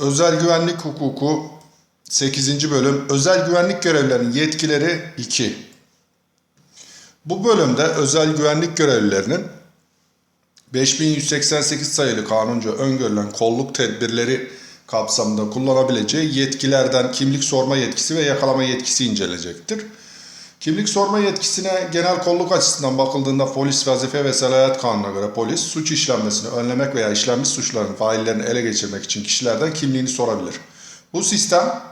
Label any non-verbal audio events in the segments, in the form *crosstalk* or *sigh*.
Özel güvenlik hukuku 8. bölüm özel güvenlik görevlilerinin yetkileri 2. Bu bölümde özel güvenlik görevlilerinin 5188 sayılı kanunca öngörülen kolluk tedbirleri kapsamında kullanabileceği yetkilerden kimlik sorma yetkisi ve yakalama yetkisi incelecektir. Kimlik sorma yetkisine genel kolluk açısından bakıldığında polis vazife ve selahiyet kanununa göre polis suç işlenmesini önlemek veya işlenmiş suçların faillerini ele geçirmek için kişilerden kimliğini sorabilir. Bu sistem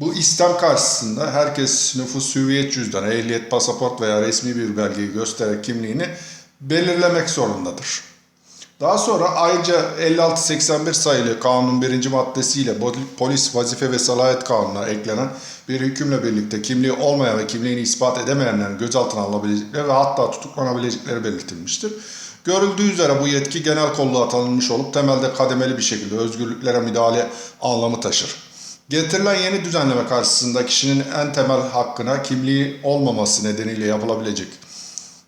bu istem karşısında herkes nüfus hüviyet cüzdanı, ehliyet, pasaport veya resmi bir belgeyi göstererek kimliğini belirlemek zorundadır. Daha sonra ayrıca 5681 sayılı kanunun birinci maddesiyle polis vazife ve salahiyet kanununa eklenen bir hükümle birlikte kimliği olmayan ve kimliğini ispat edemeyenlerin gözaltına alınabilecekleri ve hatta tutuklanabilecekleri belirtilmiştir. Görüldüğü üzere bu yetki genel kolluğa tanınmış olup temelde kademeli bir şekilde özgürlüklere müdahale anlamı taşır. Getirilen yeni düzenleme karşısında kişinin en temel hakkına kimliği olmaması nedeniyle yapılabilecek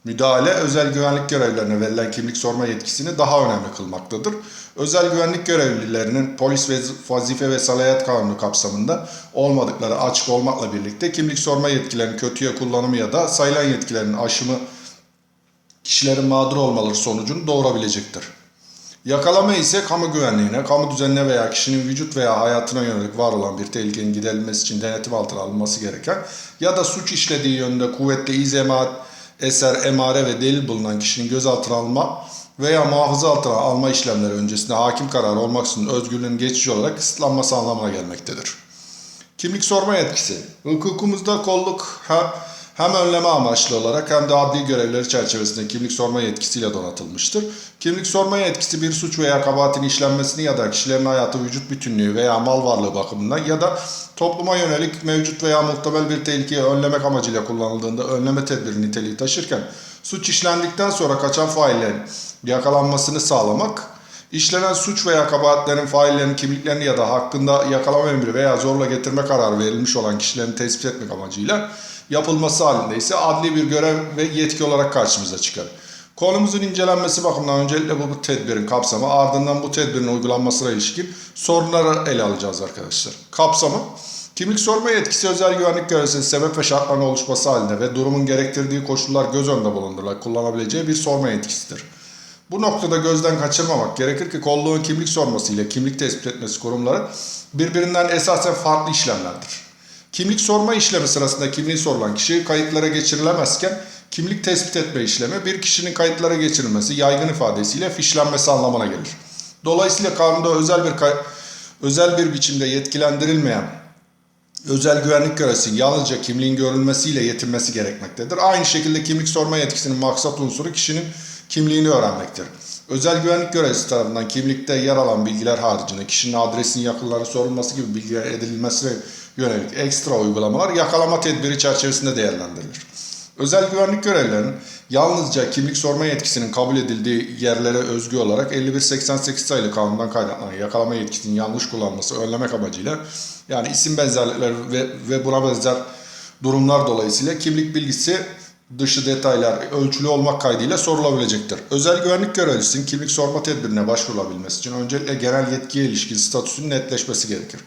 müdahale özel güvenlik görevlilerine verilen kimlik sorma yetkisini daha önemli kılmaktadır. Özel güvenlik görevlilerinin polis ve vazife ve salahiyet kanunu kapsamında olmadıkları açık olmakla birlikte kimlik sorma yetkilerinin kötüye kullanımı ya da sayılan yetkilerin aşımı kişilerin mağdur olmaları sonucunu doğurabilecektir. Yakalama ise kamu güvenliğine, kamu düzenine veya kişinin vücut veya hayatına yönelik var olan bir tehlikenin giderilmesi için denetim altına alınması gereken ya da suç işlediği yönünde kuvvetli iz emaret, eser, emare ve delil bulunan kişinin gözaltına alma veya muhafaza altına alma işlemleri öncesinde hakim kararı olmaksızın özgürlüğün geçici olarak kısıtlanması anlamına gelmektedir. Kimlik sorma yetkisi. Hukukumuzda kolluk hem, hem önleme amaçlı olarak hem de adli görevleri çerçevesinde kimlik sorma yetkisiyle donatılmıştır. Kimlik sorma yetkisi bir suç veya kabahatin işlenmesini ya da kişilerin hayatı, vücut bütünlüğü veya mal varlığı bakımından ya da topluma yönelik mevcut veya muhtemel bir tehlikeyi önlemek amacıyla kullanıldığında önleme tedbiri niteliği taşırken suç işlendikten sonra kaçan faillerin yakalanmasını sağlamak, İşlenen suç veya kabahatlerin faillerinin kimliklerini ya da hakkında yakalama emri veya zorla getirme kararı verilmiş olan kişilerini tespit etmek amacıyla yapılması halinde ise adli bir görev ve yetki olarak karşımıza çıkar. Konumuzun incelenmesi bakımından öncelikle bu, bu tedbirin kapsamı ardından bu tedbirin uygulanmasına ilişkin sorunları ele alacağız arkadaşlar. Kapsamı Kimlik sorma yetkisi özel güvenlik görevlisinin sebep ve şartların oluşması halinde ve durumun gerektirdiği koşullar göz önünde bulundurularak kullanabileceği bir sorma yetkisidir. Bu noktada gözden kaçırmamak gerekir ki kolluğun kimlik sorması ile kimlik tespit etmesi kurumları birbirinden esasen farklı işlemlerdir. Kimlik sorma işlemi sırasında kimliği sorulan kişi kayıtlara geçirilemezken kimlik tespit etme işlemi bir kişinin kayıtlara geçirilmesi yaygın ifadesiyle fişlenmesi anlamına gelir. Dolayısıyla kanunda özel bir özel bir biçimde yetkilendirilmeyen özel güvenlik görevlisi yalnızca kimliğin görülmesiyle yetinmesi gerekmektedir. Aynı şekilde kimlik sorma yetkisinin maksat unsuru kişinin kimliğini öğrenmektir. Özel güvenlik görevlisi tarafından kimlikte yer alan bilgiler haricinde kişinin adresinin yakınlarına sorulması gibi bilgiler edinilmesine yönelik ekstra uygulamalar yakalama tedbiri çerçevesinde değerlendirilir. Özel güvenlik görevlilerinin yalnızca kimlik sorma yetkisinin kabul edildiği yerlere özgü olarak 5188 sayılı kanundan kaynaklanan yakalama yetkisinin yanlış kullanması önlemek amacıyla yani isim benzerlikleri ve, ve buna benzer durumlar dolayısıyla kimlik bilgisi dışı detaylar ölçülü olmak kaydıyla sorulabilecektir. Özel güvenlik görevlisinin kimlik sorma tedbirine başvurulabilmesi için öncelikle genel yetkiye ilişkin statüsünün netleşmesi gerekir.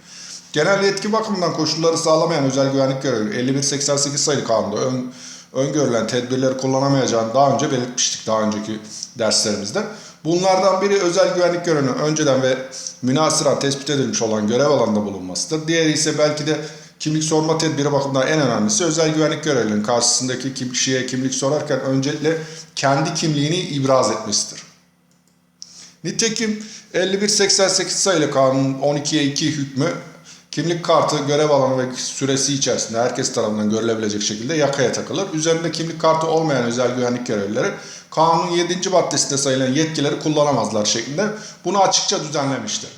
Genel yetki bakımından koşulları sağlamayan özel güvenlik görevli 5188 sayılı kanunda ön, öngörülen tedbirleri kullanamayacağını daha önce belirtmiştik daha önceki derslerimizde. Bunlardan biri özel güvenlik görevinin önceden ve münasıran tespit edilmiş olan görev alanında bulunmasıdır. Diğeri ise belki de kimlik sorma tedbiri bakımından en önemlisi özel güvenlik görevlilerinin karşısındaki kişiye kimlik sorarken öncelikle kendi kimliğini ibraz etmesidir. Nitekim 5188 sayılı kanun 12'ye 2 hükmü kimlik kartı görev alanı ve süresi içerisinde herkes tarafından görülebilecek şekilde yakaya takılır. Üzerinde kimlik kartı olmayan özel güvenlik görevlileri kanunun 7. maddesinde sayılan yetkileri kullanamazlar şeklinde bunu açıkça düzenlemiştir.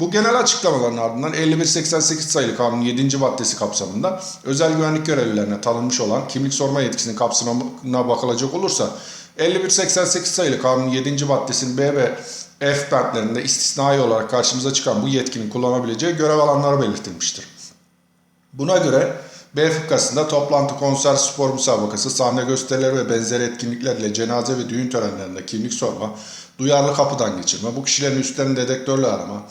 Bu genel açıklamaların ardından 5188 sayılı kanunun 7. maddesi kapsamında özel güvenlik görevlilerine tanınmış olan kimlik sorma yetkisinin kapsamına bakılacak olursa 5188 sayılı kanunun 7. maddesinin B ve F bentlerinde istisnai olarak karşımıza çıkan bu yetkinin kullanabileceği görev alanları belirtilmiştir. Buna göre B fıkrasında toplantı, konser, spor müsabakası, sahne gösterileri ve benzeri etkinlikler ile cenaze ve düğün törenlerinde kimlik sorma, duyarlı kapıdan geçirme, bu kişilerin üstlerini dedektörle arama,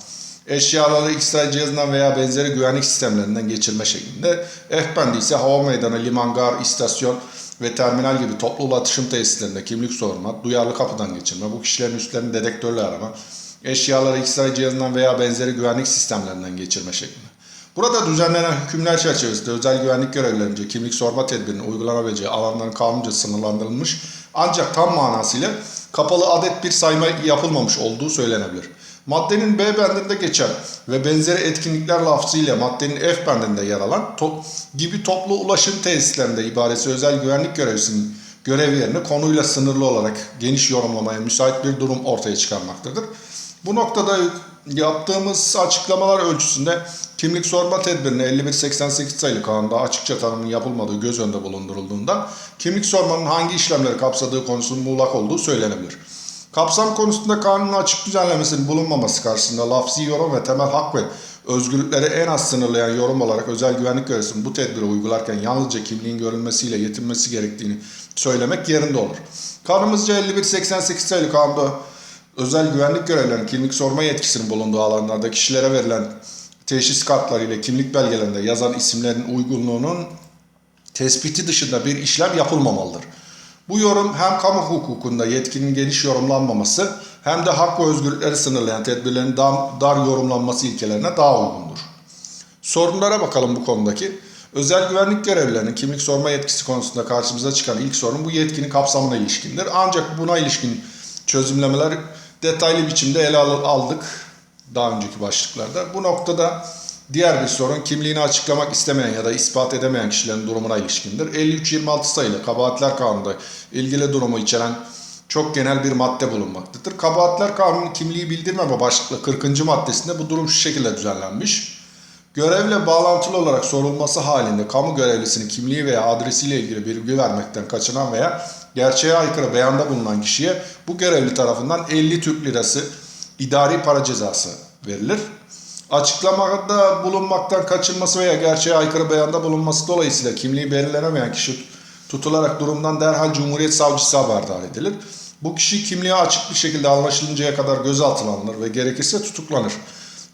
eşyaları X-ray cihazından veya benzeri güvenlik sistemlerinden geçirme şeklinde. F-band ise hava meydanı, liman, gar, istasyon ve terminal gibi toplu ulaşım tesislerinde kimlik sorma, duyarlı kapıdan geçirme, bu kişilerin üstlerini dedektörle arama, eşyaları X-ray cihazından veya benzeri güvenlik sistemlerinden geçirme şeklinde. Burada düzenlenen hükümler çerçevesinde özel güvenlik görevlerince kimlik sorma tedbirinin uygulanabileceği alanların kanunca sınırlandırılmış ancak tam manasıyla kapalı adet bir sayma yapılmamış olduğu söylenebilir. Maddenin B bendinde geçen ve benzeri etkinlikler lafzıyla maddenin F bendinde yer alan to- gibi toplu ulaşım tesislerinde ibaresi özel güvenlik görevlisinin görev yerini konuyla sınırlı olarak geniş yorumlamaya müsait bir durum ortaya çıkarmaktadır. Bu noktada yaptığımız açıklamalar ölçüsünde kimlik sorma tedbirine 5188 sayılı kanunda açıkça tanımın yapılmadığı göz önünde bulundurulduğunda kimlik sormanın hangi işlemleri kapsadığı konusunun muğlak olduğu söylenebilir. Kapsam konusunda kanunun açık düzenlemesinin bulunmaması karşısında lafzi yorum ve temel hak ve özgürlükleri en az sınırlayan yorum olarak özel güvenlik görevlisinin bu tedbiri uygularken yalnızca kimliğin görülmesiyle yetinmesi gerektiğini söylemek yerinde olur. Kanunumuzca 5188 sayılı kanunda özel güvenlik görevlilerinin kimlik sorma yetkisinin bulunduğu alanlarda kişilere verilen teşhis kartları ile kimlik belgelerinde yazan isimlerin uygunluğunun tespiti dışında bir işlem yapılmamalıdır. Bu yorum hem kamu hukukunda yetkinin geniş yorumlanmaması hem de hak ve özgürlükleri sınırlayan tedbirlerin dar, yorumlanması ilkelerine daha uygundur. Sorunlara bakalım bu konudaki. Özel güvenlik görevlilerinin kimlik sorma yetkisi konusunda karşımıza çıkan ilk sorun bu yetkinin kapsamına ilişkindir. Ancak buna ilişkin çözümlemeler detaylı biçimde ele al- aldık daha önceki başlıklarda. Bu noktada diğer bir sorun kimliğini açıklamak istemeyen ya da ispat edemeyen kişilerin durumuna ilişkindir. 5326 sayılı Kabahatler Kanunu'nda ilgili durumu içeren çok genel bir madde bulunmaktadır. Kabahatler Kanunu kimliği bildirmeme başlıklı 40. maddesinde bu durum şu şekilde düzenlenmiş. Görevle bağlantılı olarak sorulması halinde kamu görevlisinin kimliği veya adresiyle ilgili bilgi vermekten kaçınan veya gerçeğe aykırı beyanda bulunan kişiye bu görevli tarafından 50 Türk lirası idari para cezası verilir. Açıklamada bulunmaktan kaçınması veya gerçeğe aykırı beyanda bulunması dolayısıyla kimliği belirlenemeyen kişi tutularak durumdan derhal Cumhuriyet Savcısı haberdar edilir. Bu kişi kimliği açık bir şekilde anlaşılıncaya kadar gözaltına alınır ve gerekirse tutuklanır.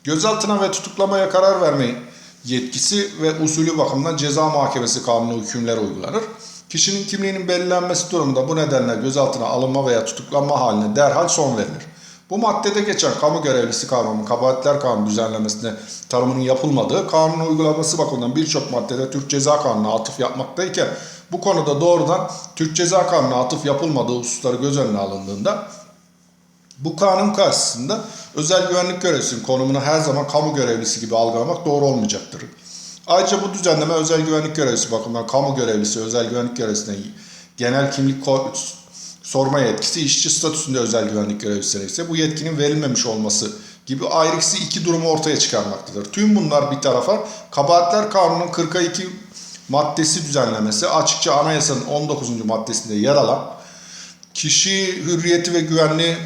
Gözaltına ve tutuklamaya karar verme yetkisi ve usulü bakımından ceza mahkemesi kanunu hükümleri uygulanır. Kişinin kimliğinin belirlenmesi durumunda bu nedenle gözaltına alınma veya tutuklanma haline derhal son verilir. Bu maddede geçen kamu görevlisi kanunu, kabahatler kanunu düzenlemesinde tanımının yapılmadığı, kanunun uygulaması bakımından birçok maddede Türk Ceza Kanunu'na atıf yapmaktayken bu konuda doğrudan Türk Ceza Kanunu'na atıf yapılmadığı hususları göz önüne alındığında bu kanun karşısında özel güvenlik görevlisinin konumunu her zaman kamu görevlisi gibi algılamak doğru olmayacaktır. Ayrıca bu düzenleme özel güvenlik görevlisi bakımından kamu görevlisi özel güvenlik görevlisine genel kimlik sorma yetkisi, işçi statüsünde özel güvenlik görevlisine ise bu yetkinin verilmemiş olması gibi ayrıksı iki durumu ortaya çıkarmaktadır. Tüm bunlar bir tarafa Kabahatler Kanunu'nun 42 maddesi düzenlemesi açıkça anayasanın 19. maddesinde yer alan kişi hürriyeti ve güvenliği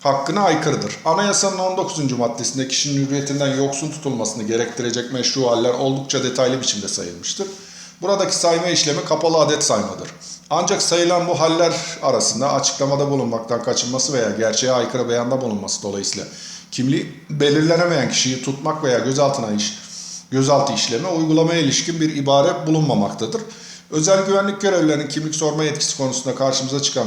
hakkına aykırıdır. Anayasanın 19. maddesinde kişinin hürriyetinden yoksun tutulmasını gerektirecek meşru haller oldukça detaylı biçimde sayılmıştır. Buradaki sayma işlemi kapalı adet saymadır. Ancak sayılan bu haller arasında açıklamada bulunmaktan kaçınması veya gerçeğe aykırı beyanda bulunması dolayısıyla kimliği belirlenemeyen kişiyi tutmak veya gözaltına iş, gözaltı işlemi uygulamaya ilişkin bir ibare bulunmamaktadır. Özel güvenlik görevlilerinin kimlik sorma yetkisi konusunda karşımıza çıkan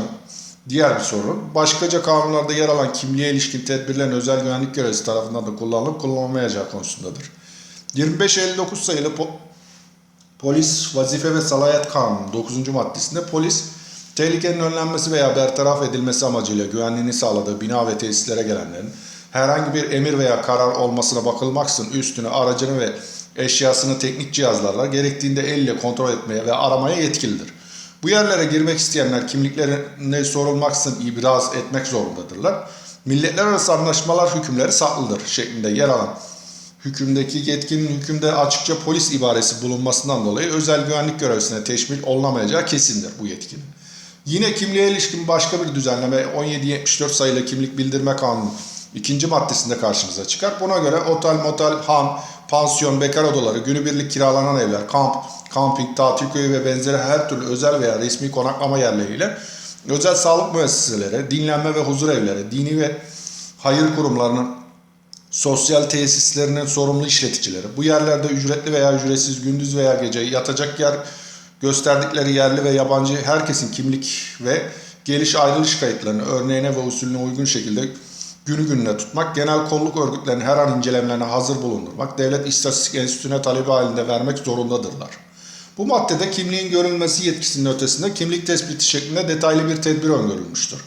diğer bir sorun, başkaca kanunlarda yer alan kimliğe ilişkin tedbirlerin özel güvenlik görevlisi tarafından da kullanılıp kullanılmayacağı konusundadır. 2559 sayılı Polis Vazife ve Salayet Kanunu 9. maddesinde polis tehlikenin önlenmesi veya bertaraf edilmesi amacıyla güvenliğini sağladığı bina ve tesislere gelenlerin herhangi bir emir veya karar olmasına bakılmaksızın üstünü, aracını ve eşyasını teknik cihazlarla gerektiğinde elle kontrol etmeye ve aramaya yetkilidir. Bu yerlere girmek isteyenler kimliklerine sorulmaksızın ibraz etmek zorundadırlar. Milletler arası anlaşmalar hükümleri saklıdır şeklinde yer alan hükümdeki yetkinin hükümde açıkça polis ibaresi bulunmasından dolayı özel güvenlik görevlisine teşmil olunamayacağı kesindir bu yetkinin. Yine kimliğe ilişkin başka bir düzenleme 1774 sayılı kimlik bildirme kanunu ikinci maddesinde karşımıza çıkar. Buna göre otel, motel, han, pansiyon, bekar odaları, günübirlik kiralanan evler, kamp, kamping, tatil köyü ve benzeri her türlü özel veya resmi konaklama yerleriyle özel sağlık müesseseleri, dinlenme ve huzur evleri, dini ve hayır kurumlarının sosyal tesislerinin sorumlu işleticileri, bu yerlerde ücretli veya ücretsiz gündüz veya gece yatacak yer gösterdikleri yerli ve yabancı herkesin kimlik ve geliş ayrılış kayıtlarını örneğine ve usulüne uygun şekilde günü gününe tutmak, genel kolluk örgütlerinin her an incelemelerine hazır bulundurmak, devlet istatistik enstitüsüne talebi halinde vermek zorundadırlar. Bu maddede kimliğin görülmesi yetkisinin ötesinde kimlik tespiti şeklinde detaylı bir tedbir öngörülmüştür.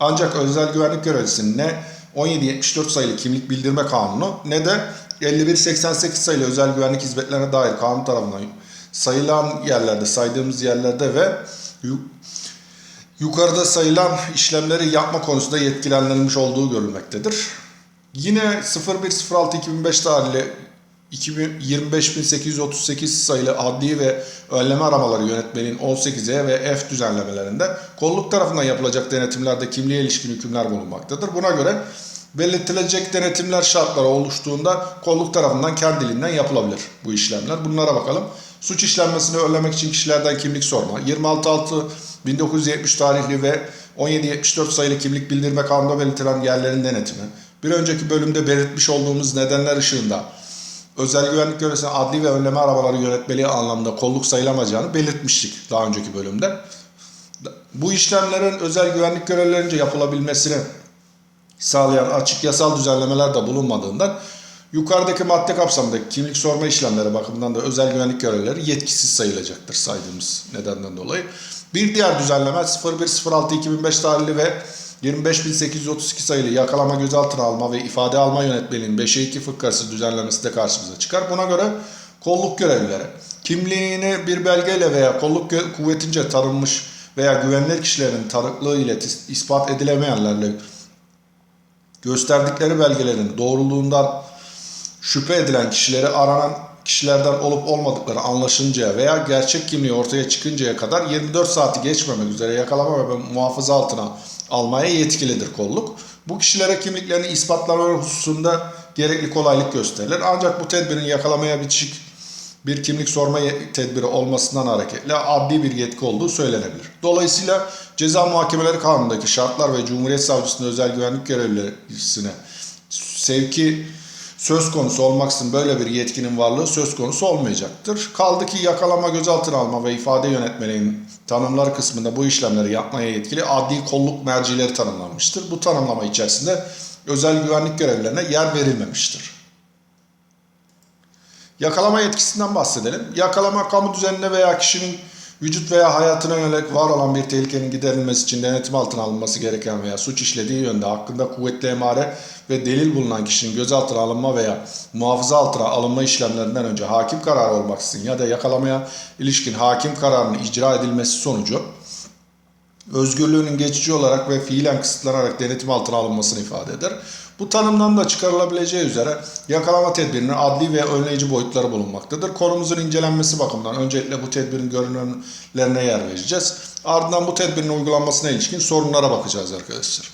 Ancak özel güvenlik görevlisinin ne 1774 sayılı kimlik bildirme kanunu ne de 5188 sayılı özel güvenlik hizmetlerine dair kanun tarafından sayılan yerlerde, saydığımız yerlerde ve yu- yukarıda sayılan işlemleri yapma konusunda yetkilendirilmiş olduğu görülmektedir. Yine 0106-2005 tarihli 25838 sayılı adli ve önleme aramaları yönetmeliğin 18E ve F düzenlemelerinde kolluk tarafından yapılacak denetimlerde kimliğe ilişkin hükümler bulunmaktadır. Buna göre belirtilecek denetimler şartları oluştuğunda kolluk tarafından kendiliğinden yapılabilir bu işlemler. Bunlara bakalım. Suç işlenmesini önlemek için kişilerden kimlik sorma. 26.6.1970 tarihli ve 1774 sayılı kimlik bildirme kanunda belirtilen yerlerin denetimi. Bir önceki bölümde belirtmiş olduğumuz nedenler ışığında özel güvenlik görevlisinin adli ve önleme arabaları yönetmeliği anlamda kolluk sayılamayacağını belirtmiştik daha önceki bölümde. Bu işlemlerin özel güvenlik görevlilerince yapılabilmesini sağlayan açık yasal düzenlemeler de bulunmadığından yukarıdaki madde kapsamındaki kimlik sorma işlemleri bakımından da özel güvenlik görevlileri yetkisiz sayılacaktır saydığımız nedenden dolayı. Bir diğer düzenleme 0106-2005 tarihli ve 25832 sayılı yakalama gözaltına alma ve ifade alma yönetmeliğinin 5'e 2 fıkrası düzenlemesi de karşımıza çıkar. Buna göre kolluk görevlileri kimliğini bir belgeyle veya kolluk kuvvetince tanınmış veya güvenilir kişilerin tanıklığı ile ispat edilemeyenlerle gösterdikleri belgelerin doğruluğundan şüphe edilen kişileri aranan kişilerden olup olmadıkları anlaşıncaya veya gerçek kimliği ortaya çıkıncaya kadar 24 saati geçmemek üzere yakalama ve muhafaza altına almaya yetkilidir kolluk. Bu kişilere kimliklerini ispatlama hususunda gerekli kolaylık gösterilir. Ancak bu tedbirin yakalamaya bitişik bir kimlik sorma tedbiri olmasından hareketle adli bir yetki olduğu söylenebilir. Dolayısıyla ceza muhakemeleri kanunundaki şartlar ve Cumhuriyet Savcısının özel güvenlik görevlisine sevki söz konusu olmaksızın böyle bir yetkinin varlığı söz konusu olmayacaktır. Kaldı ki yakalama, gözaltına alma ve ifade yönetmeliğinin tanımları kısmında bu işlemleri yapmaya yetkili adli kolluk mercileri tanımlanmıştır. Bu tanımlama içerisinde özel güvenlik görevlilerine yer verilmemiştir. Yakalama yetkisinden bahsedelim. Yakalama kamu düzenine veya kişinin vücut veya hayatına yönelik var olan bir tehlikenin giderilmesi için denetim altına alınması gereken veya suç işlediği yönde hakkında kuvvetli emare ve delil bulunan kişinin gözaltına alınma veya muhafaza altına alınma işlemlerinden önce hakim kararı olmaksızın ya da yakalamaya ilişkin hakim kararının icra edilmesi sonucu özgürlüğünün geçici olarak ve fiilen kısıtlanarak denetim altına alınmasını ifade eder. Bu tanımdan da çıkarılabileceği üzere yakalama tedbirinin adli ve önleyici boyutları bulunmaktadır. Konumuzun incelenmesi bakımından öncelikle bu tedbirin görünümlerine yer vereceğiz. Ardından bu tedbirin uygulanmasına ilişkin sorunlara bakacağız arkadaşlar.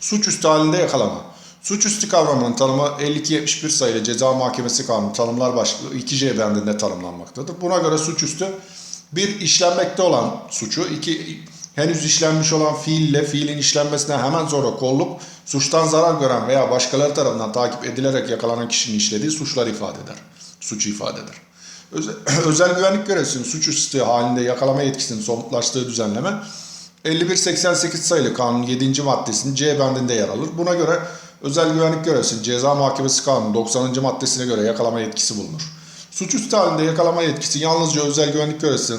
Suçüstü halinde yakalama. Suçüstü kavramının tanımı 5271 sayılı Ceza Mahkemesi Kanunu tanımlar başlığı 2C bendinde tanımlanmaktadır. Buna göre suçüstü bir işlenmekte olan suçu, iki henüz işlenmiş olan fiille fiilin işlenmesine hemen sonra kolluk suçtan zarar gören veya başkaları tarafından takip edilerek yakalanan kişinin işlediği suçlar ifade eder. Suçu ifade eder. Özel, *clears throat* özel güvenlik görevlisinin suçüstü halinde yakalama yetkisinin somutlaştığı düzenleme 5188 sayılı kanunun 7. maddesinin C bendinde yer alır. Buna göre özel güvenlik görevlisinin ceza muhakemesi kanunun 90. maddesine göre yakalama yetkisi bulunur. Suçüstü halinde yakalama yetkisi yalnızca özel güvenlik görevlisine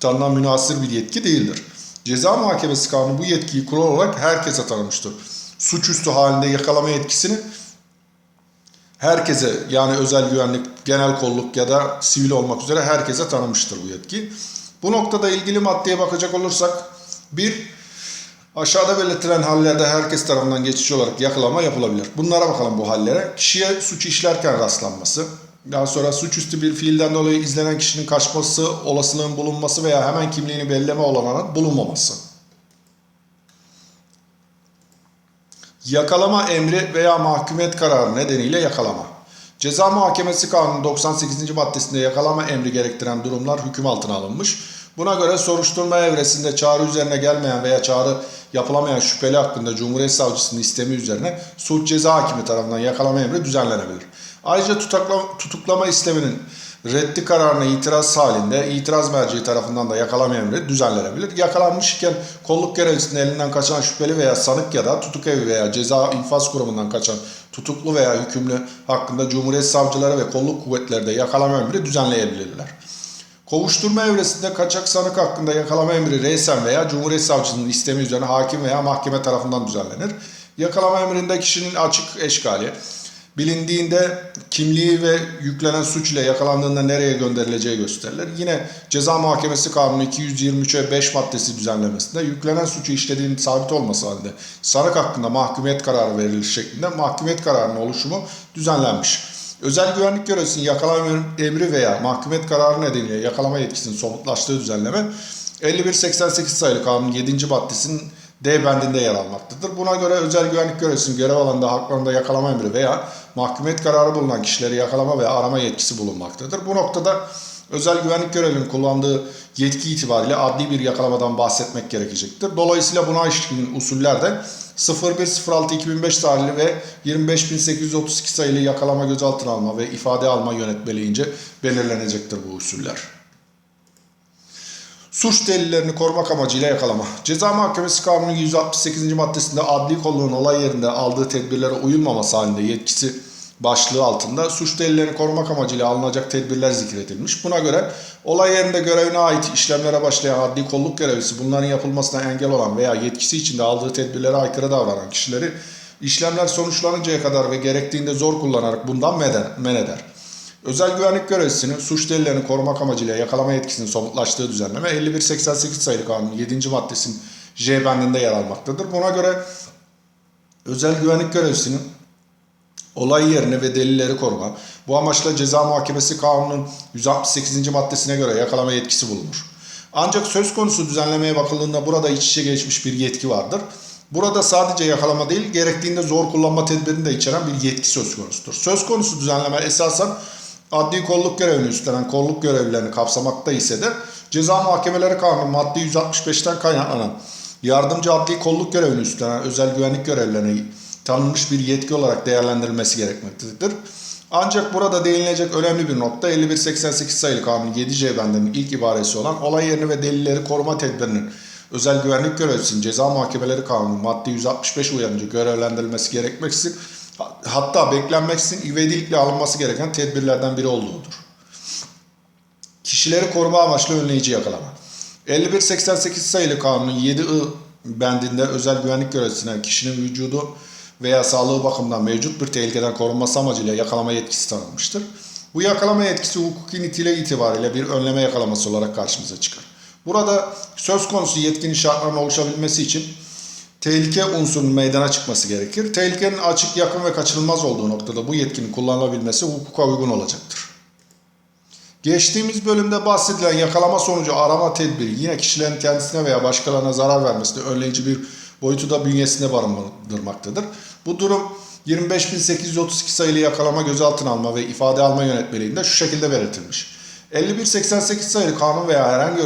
tanınan münasır bir yetki değildir. Ceza muhakemesi kanunu bu yetkiyi kural olarak herkese tanımıştır. Suçüstü halinde yakalama yetkisini herkese yani özel güvenlik, genel kolluk ya da sivil olmak üzere herkese tanımıştır bu yetki. Bu noktada ilgili maddeye bakacak olursak bir aşağıda belirtilen hallerde herkes tarafından geçici olarak yakalama yapılabilir. Bunlara bakalım bu hallere. Kişiye suç işlerken rastlanması, daha sonra suçüstü bir fiilden dolayı izlenen kişinin kaçması, olasılığın bulunması veya hemen kimliğini belleme olanağının bulunmaması. Yakalama emri veya mahkumiyet kararı nedeniyle yakalama. Ceza Muhakemesi Kanunu 98. maddesinde yakalama emri gerektiren durumlar hüküm altına alınmış. Buna göre soruşturma evresinde çağrı üzerine gelmeyen veya çağrı yapılamayan şüpheli hakkında Cumhuriyet Savcısının istemi üzerine suç ceza hakimi tarafından yakalama emri düzenlenebilir. Ayrıca tutakla, tutuklama isteminin reddi kararına itiraz halinde itiraz merci tarafından da yakalama emri düzenlenebilir. Yakalanmış iken kolluk görevlisinin elinden kaçan şüpheli veya sanık ya da tutuk evi veya ceza infaz kurumundan kaçan tutuklu veya hükümlü hakkında Cumhuriyet Savcıları ve kolluk kuvvetleri de yakalama emri düzenleyebilirler. Kovuşturma evresinde kaçak sanık hakkında yakalama emri reysen veya Cumhuriyet Savcısının istemi üzerine hakim veya mahkeme tarafından düzenlenir. Yakalama emrinde kişinin açık eşkali, bilindiğinde kimliği ve yüklenen suç ile yakalandığında nereye gönderileceği gösterilir. Yine Ceza Muhakemesi Kanunu 223'e 5 maddesi düzenlemesinde yüklenen suçu işlediğinin sabit olması halinde sanık hakkında mahkumiyet kararı verilir şeklinde mahkumiyet kararının oluşumu düzenlenmiş. Özel güvenlik görevlisinin yakalama emri veya mahkumiyet kararı nedeniyle yakalama yetkisinin somutlaştığı düzenleme 5188 sayılı kanunun 7. maddesinin D bendinde yer almaktadır. Buna göre özel güvenlik görevlisinin görev alanında haklarında yakalama emri veya mahkumiyet kararı bulunan kişileri yakalama ve arama yetkisi bulunmaktadır. Bu noktada özel güvenlik görevlinin kullandığı yetki itibariyle adli bir yakalamadan bahsetmek gerekecektir. Dolayısıyla buna ilişkin usullerden 01.06.2005 tarihli ve 25.832 sayılı yakalama gözaltına alma ve ifade alma yönetmeliğince belirlenecektir bu usuller. Suç delillerini korumak amacıyla yakalama. Ceza Mahkemesi Kanunu 168. maddesinde adli kolluğun olay yerinde aldığı tedbirlere uyulmaması halinde yetkisi başlığı altında suç delillerini korumak amacıyla alınacak tedbirler zikredilmiş. Buna göre olay yerinde görevine ait işlemlere başlayan adli kolluk görevlisi bunların yapılmasına engel olan veya yetkisi içinde aldığı tedbirlere aykırı davranan kişileri işlemler sonuçlanıncaya kadar ve gerektiğinde zor kullanarak bundan men eder. Özel güvenlik görevlisinin suç delillerini korumak amacıyla yakalama yetkisinin somutlaştığı düzenleme 5188 sayılı kanunun 7. maddesinin J bendinde yer almaktadır. Buna göre özel güvenlik görevlisinin olay yerini ve delilleri koruma, bu amaçla ceza muhakemesi kanunun 168. maddesine göre yakalama yetkisi bulunur. Ancak söz konusu düzenlemeye bakıldığında burada iç içe geçmiş bir yetki vardır. Burada sadece yakalama değil, gerektiğinde zor kullanma tedbirini de içeren bir yetki söz konusudur. Söz konusu düzenleme esasen adli kolluk görevini üstlenen kolluk görevlilerini kapsamakta ise de ceza muhakemeleri kanunu madde 165'ten kaynaklanan yardımcı adli kolluk görevini üstlenen özel güvenlik görevlilerine tanınmış bir yetki olarak değerlendirilmesi gerekmektedir. Ancak burada değinilecek önemli bir nokta 5188 sayılı kanun 7C bendinin ilk ibaresi olan olay yerini ve delilleri koruma tedbirinin özel güvenlik görevlisinin ceza muhakemeleri kanunu madde 165 uyarınca görevlendirilmesi gerekmeksizin hatta beklenmeksizin ivedilikle alınması gereken tedbirlerden biri olduğudur. Kişileri koruma amaçlı önleyici yakalama. 5188 sayılı kanunun 7I bendinde özel güvenlik görevlisine kişinin vücudu veya sağlığı bakımından mevcut bir tehlikeden korunması amacıyla yakalama yetkisi tanınmıştır. Bu yakalama yetkisi hukuki nitile itibariyle bir önleme yakalaması olarak karşımıza çıkar. Burada söz konusu yetkinin şartlarının oluşabilmesi için tehlike unsurunun meydana çıkması gerekir. Tehlikenin açık, yakın ve kaçınılmaz olduğu noktada bu yetkinin kullanılabilmesi hukuka uygun olacaktır. Geçtiğimiz bölümde bahsedilen yakalama sonucu arama tedbiri yine kişilerin kendisine veya başkalarına zarar vermesini önleyici bir boyutu da bünyesinde barındırmaktadır. Bu durum 25.832 sayılı yakalama gözaltına alma ve ifade alma yönetmeliğinde şu şekilde belirtilmiş. 51.88 sayılı kanun veya herhangi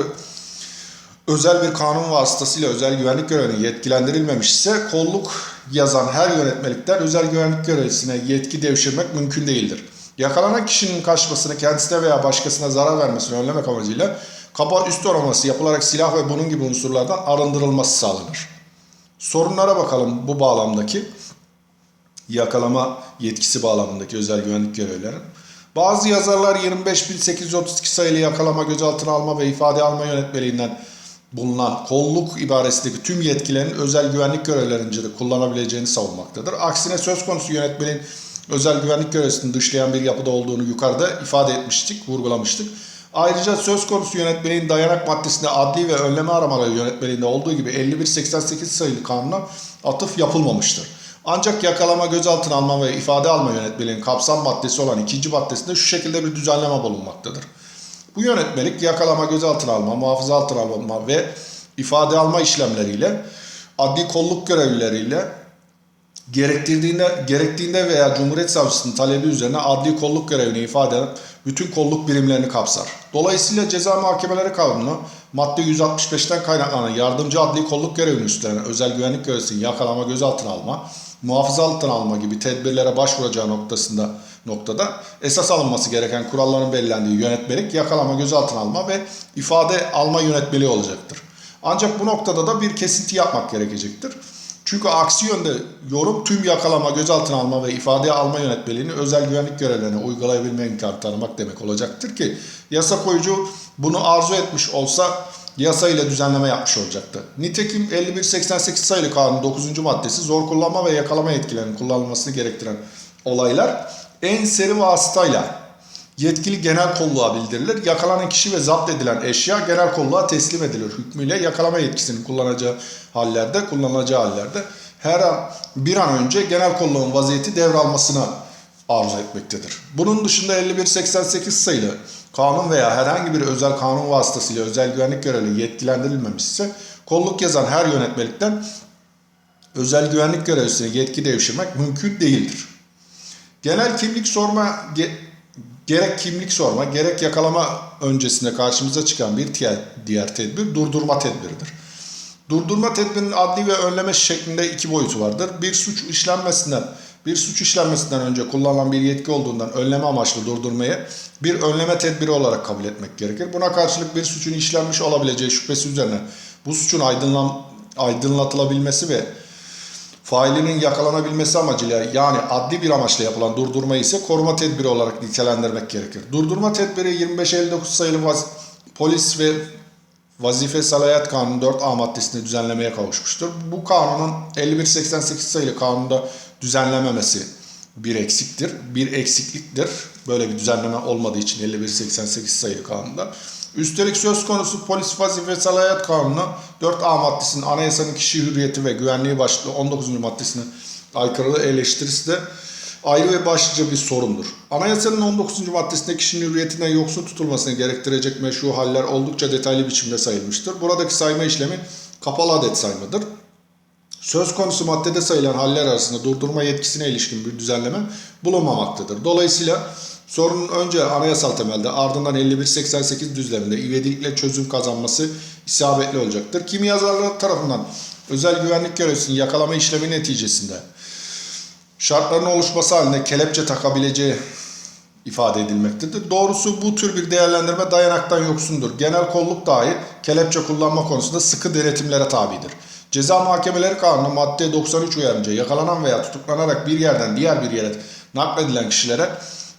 özel bir kanun vasıtasıyla özel güvenlik görevine yetkilendirilmemiş ise kolluk yazan her yönetmelikten özel güvenlik görevlisine yetki devşirmek mümkün değildir. Yakalanan kişinin kaçmasını kendisine veya başkasına zarar vermesini önlemek amacıyla kaba üst araması yapılarak silah ve bunun gibi unsurlardan arındırılması sağlanır. Sorunlara bakalım bu bağlamdaki yakalama yetkisi bağlamındaki özel güvenlik görevlilerin. Bazı yazarlar 25.832 sayılı yakalama gözaltına alma ve ifade alma yönetmeliğinden bulunan kolluk ibaresindeki tüm yetkilerin özel güvenlik görevlerince de kullanabileceğini savunmaktadır. Aksine söz konusu yönetmenin özel güvenlik görevlisini dışlayan bir yapıda olduğunu yukarıda ifade etmiştik, vurgulamıştık. Ayrıca söz konusu yönetmeliğin dayanak maddesinde adli ve önleme aramaları yönetmeliğinde olduğu gibi 5188 sayılı kanuna atıf yapılmamıştır. Ancak yakalama, gözaltına alma ve ifade alma yönetmeliğinin kapsam maddesi olan ikinci maddesinde şu şekilde bir düzenleme bulunmaktadır. Bu yönetmelik yakalama, gözaltına alma, muhafaza altına alma ve ifade alma işlemleriyle adli kolluk görevlileriyle gerektirdiğinde gerektiğinde veya Cumhuriyet Savcısının talebi üzerine adli kolluk görevini ifade eden bütün kolluk birimlerini kapsar. Dolayısıyla ceza mahkemeleri kanunu madde 165'ten kaynaklanan yardımcı adli kolluk görevini üstlenen özel güvenlik görevlisinin yakalama, gözaltına alma, muhafaza altına alma gibi tedbirlere başvuracağı noktasında noktada esas alınması gereken kuralların belirlendiği yönetmelik, yakalama, gözaltına alma ve ifade alma yönetmeliği olacaktır. Ancak bu noktada da bir kesinti yapmak gerekecektir. Çünkü aksi yönde yorum tüm yakalama, gözaltına alma ve ifadeye alma yönetmeliğini özel güvenlik görevlerine uygulayabilme imkanı tanımak demek olacaktır ki yasa koyucu bunu arzu etmiş olsa yasa ile düzenleme yapmış olacaktı. Nitekim 5188 sayılı kanun 9. maddesi zor kullanma ve yakalama yetkilerinin kullanılmasını gerektiren olaylar en seri vasıtayla yetkili genel kolluğa bildirilir. Yakalanan kişi ve zapt edilen eşya genel kolluğa teslim edilir hükmüyle yakalama yetkisini kullanacağı hallerde, kullanılacağı hallerde her an bir an önce genel kolluğun vaziyeti devralmasını arzu etmektedir. Bunun dışında 5188 sayılı kanun veya herhangi bir özel kanun vasıtasıyla özel güvenlik görevli yetkilendirilmemişse kolluk yazan her yönetmelikten özel güvenlik görevlisine yetki devşirmek mümkün değildir. Genel kimlik sorma ge- gerek kimlik sorma gerek yakalama öncesinde karşımıza çıkan bir diğer, diğer tedbir durdurma tedbiridir. Durdurma tedbirinin adli ve önleme şeklinde iki boyutu vardır. Bir suç işlenmesinden bir suç işlenmesinden önce kullanılan bir yetki olduğundan önleme amaçlı durdurmayı bir önleme tedbiri olarak kabul etmek gerekir. Buna karşılık bir suçun işlenmiş olabileceği şüphesi üzerine bu suçun aydınlan, aydınlatılabilmesi ve failinin yakalanabilmesi amacıyla yani adli bir amaçla yapılan durdurma ise koruma tedbiri olarak nitelendirmek gerekir. Durdurma tedbiri 2559 sayılı vaz- polis ve Vazife Salayet Kanunu 4A maddesinde düzenlemeye kavuşmuştur. Bu kanunun 5188 sayılı kanunda düzenlememesi bir eksiktir, bir eksikliktir. Böyle bir düzenleme olmadığı için 5188 sayılı kanunda. Üstelik söz konusu Polis Vazife Salayet Kanunu 4A maddesinin anayasanın kişi hürriyeti ve güvenliği başlığı 19. maddesine aykırılığı eleştirisi de ayrı ve başlıca bir sorundur. Anayasanın 19. maddesinde kişinin hürriyetinden yoksun tutulmasını gerektirecek meşru haller oldukça detaylı biçimde sayılmıştır. Buradaki sayma işlemi kapalı adet saymadır. Söz konusu maddede sayılan haller arasında durdurma yetkisine ilişkin bir düzenleme bulunmamaktadır. Dolayısıyla sorunun önce anayasal temelde ardından 5188 düzleminde ivedilikle çözüm kazanması isabetli olacaktır. Kimi yazarlar tarafından özel güvenlik görevlisinin yakalama işlemi neticesinde şartların oluşması halinde kelepçe takabileceği ifade edilmektedir. Doğrusu bu tür bir değerlendirme dayanaktan yoksundur. Genel kolluk dahi kelepçe kullanma konusunda sıkı denetimlere tabidir. Ceza Muhakemeleri Kanunu madde 93 uyarınca yakalanan veya tutuklanarak bir yerden diğer bir yere nakledilen kişilere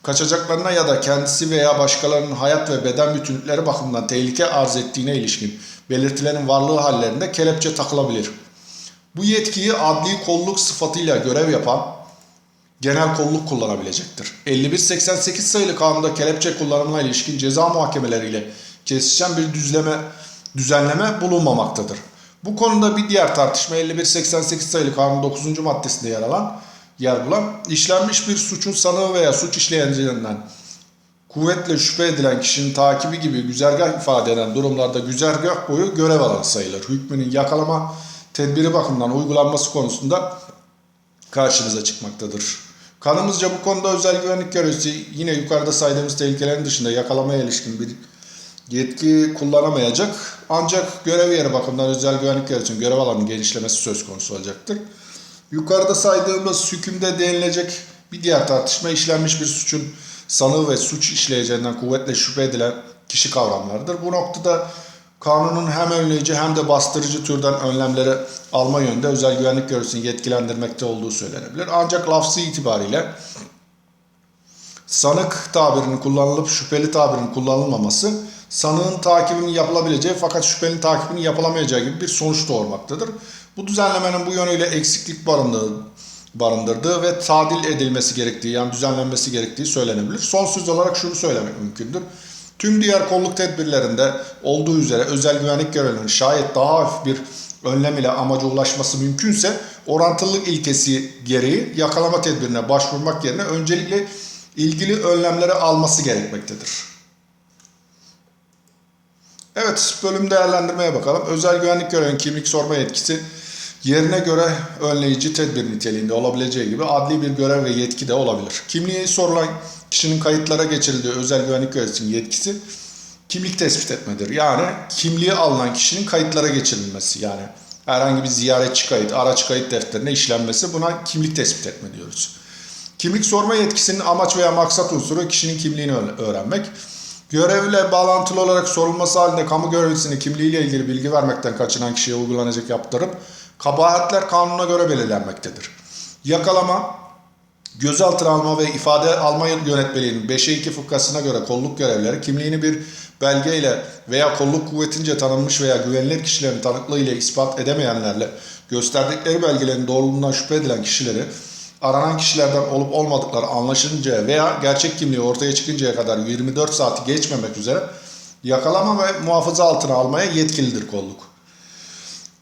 kaçacaklarına ya da kendisi veya başkalarının hayat ve beden bütünlükleri bakımından tehlike arz ettiğine ilişkin belirtilerin varlığı hallerinde kelepçe takılabilir. Bu yetkiyi adli kolluk sıfatıyla görev yapan genel kolluk kullanabilecektir. 5188 sayılı kanunda kelepçe kullanımına ilişkin ceza muhakemeleriyle kesişen bir düzleme, düzenleme bulunmamaktadır. Bu konuda bir diğer tartışma 5188 sayılı kanun 9. maddesinde yer alan yer bulan işlenmiş bir suçun sanığı veya suç işleyencilerden kuvvetle şüphe edilen kişinin takibi gibi güzergah ifade eden durumlarda güzergah boyu görev alanı sayılır. Hükmünün yakalama tedbiri bakımından uygulanması konusunda karşımıza çıkmaktadır. Kanımızca bu konuda özel güvenlik görevlisi yine yukarıda saydığımız tehlikelerin dışında yakalamaya ilişkin bir yetki kullanamayacak. Ancak görev yeri bakımından özel güvenlik görevlisinin görev alanının genişlemesi söz konusu olacaktır. Yukarıda saydığımız hükümde değinilecek bir diğer tartışma işlenmiş bir suçun sanığı ve suç işleyeceğinden kuvvetle şüphe edilen kişi kavramlarıdır. Bu noktada kanunun hem önleyici hem de bastırıcı türden önlemleri alma yönünde özel güvenlik görevlisini yetkilendirmekte olduğu söylenebilir. Ancak lafzı itibariyle sanık tabirinin kullanılıp şüpheli tabirinin kullanılmaması sanığın takibinin yapılabileceği fakat şüphelinin takibinin yapılamayacağı gibi bir sonuç doğurmaktadır. Bu düzenlemenin bu yönüyle eksiklik barındığı, barındırdığı ve tadil edilmesi gerektiği yani düzenlenmesi gerektiği söylenebilir. Son söz olarak şunu söylemek mümkündür. Tüm diğer kolluk tedbirlerinde olduğu üzere özel güvenlik görevlilerinin şayet daha hafif bir önlem ile amaca ulaşması mümkünse orantılılık ilkesi gereği yakalama tedbirine başvurmak yerine öncelikle ilgili önlemleri alması gerekmektedir. Evet, bölüm değerlendirmeye bakalım. Özel güvenlik görevinin kimlik sorma yetkisi yerine göre önleyici tedbir niteliğinde olabileceği gibi adli bir görev ve yetki de olabilir. Kimliği sorulan kişinin kayıtlara geçirildiği özel güvenlik görevlisinin yetkisi kimlik tespit etmedir. Yani kimliği alınan kişinin kayıtlara geçirilmesi yani herhangi bir ziyaretçi kayıt, araç kayıt defterine işlenmesi buna kimlik tespit etme diyoruz. Kimlik sorma yetkisinin amaç veya maksat unsuru kişinin kimliğini öğ- öğrenmek. Görevle bağlantılı olarak sorulması halinde kamu görevlisine kimliğiyle ilgili bilgi vermekten kaçınan kişiye uygulanacak yaptırım kabahatler kanuna göre belirlenmektedir. Yakalama, gözaltına alma ve ifade alma yönetmeliğinin 5'e 2 fıkrasına göre kolluk görevlileri kimliğini bir belgeyle veya kolluk kuvvetince tanınmış veya güvenilir kişilerin tanıklığı ile ispat edemeyenlerle gösterdikleri belgelerin doğruluğundan şüphe edilen kişileri aranan kişilerden olup olmadıkları anlaşılıncaya veya gerçek kimliği ortaya çıkıncaya kadar 24 saati geçmemek üzere yakalama ve muhafaza altına almaya yetkilidir kolluk.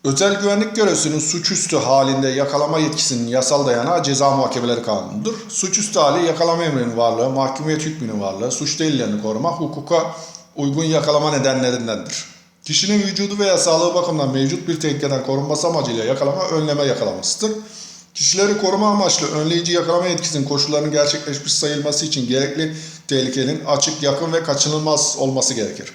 Özel güvenlik görevlisinin suçüstü halinde yakalama yetkisinin yasal dayanağı ceza muhakemeleri kanunudur. Suçüstü hali yakalama emrinin varlığı, mahkumiyet hükmünün varlığı, suç delillerini koruma, hukuka uygun yakalama nedenlerindendir. Kişinin vücudu veya sağlığı bakımından mevcut bir tehlikeden korunması amacıyla yakalama önleme yakalamasıdır. Kişileri koruma amaçlı önleyici yakalama yetkisinin koşullarının gerçekleşmiş sayılması için gerekli tehlikenin açık, yakın ve kaçınılmaz olması gerekir.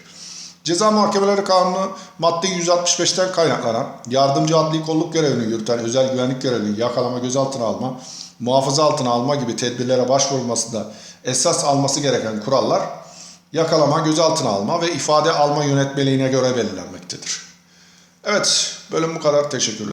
Ceza Muhakemeleri Kanunu madde 165'ten kaynaklanan yardımcı adli kolluk görevini yürüten özel güvenlik görevlinin yakalama, gözaltına alma, muhafaza altına alma gibi tedbirlere başvurulmasında esas alması gereken kurallar yakalama, gözaltına alma ve ifade alma yönetmeliğine göre belirlenmektedir. Evet, bölüm bu kadar. Teşekkürler.